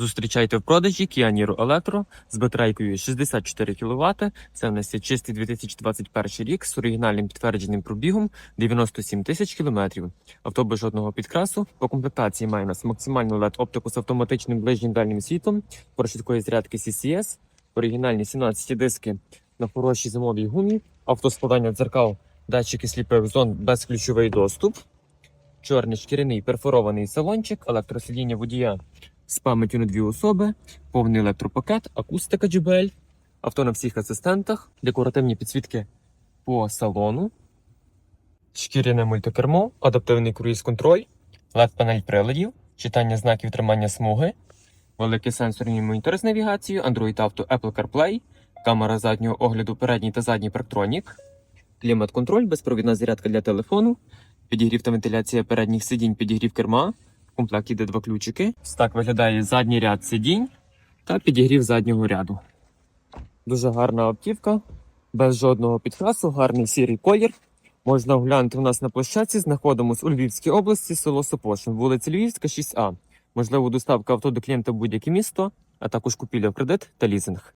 Зустрічайте в продажі Kia Niro Electro з батарейкою 64 кВт. Це в нас є чистий 2021 рік з оригінальним підтвердженим пробігом 97 тисяч кілометрів. Авто без жодного підкрасу. По комплектації має у нас максимальну LED оптику з автоматичним ближнім дальнім світлом, швидкої зарядки CCS, оригінальні 17 диски на хорошій зимовій гумі, автоскладання дзеркал, датчики сліпих зон, безключовий доступ, чорний шкіряний перфорований салончик, електросидіння водія з пам'яттю на дві особи, повний електропакет, акустика JBL, авто на всіх асистентах, декоративні підсвітки по салону, шкіряне мультикермо, адаптивний круїз-контроль, LED-панель приладів, читання знаків тримання смуги, великий сенсорний монітор з навігацією, Android Auto, Apple CarPlay, камера заднього огляду, передній та задній парктронік, клімат-контроль, безпровідна зарядка для телефону, підігрів та вентиляція передніх сидінь, підігрів керма. В комплекті йде два ключики. Ось так виглядає задній ряд сидінь та підігрів заднього ряду. Дуже гарна автівка, без жодного підкрасу, гарний сірий колір. Можна оглянути у нас на площадці. Знаходимося у Львівській області, село Сопошин, вулиця Львівська, 6А. Можливо, доставка авто до клієнта в будь-яке місто, а також купівля в кредит та лізинг.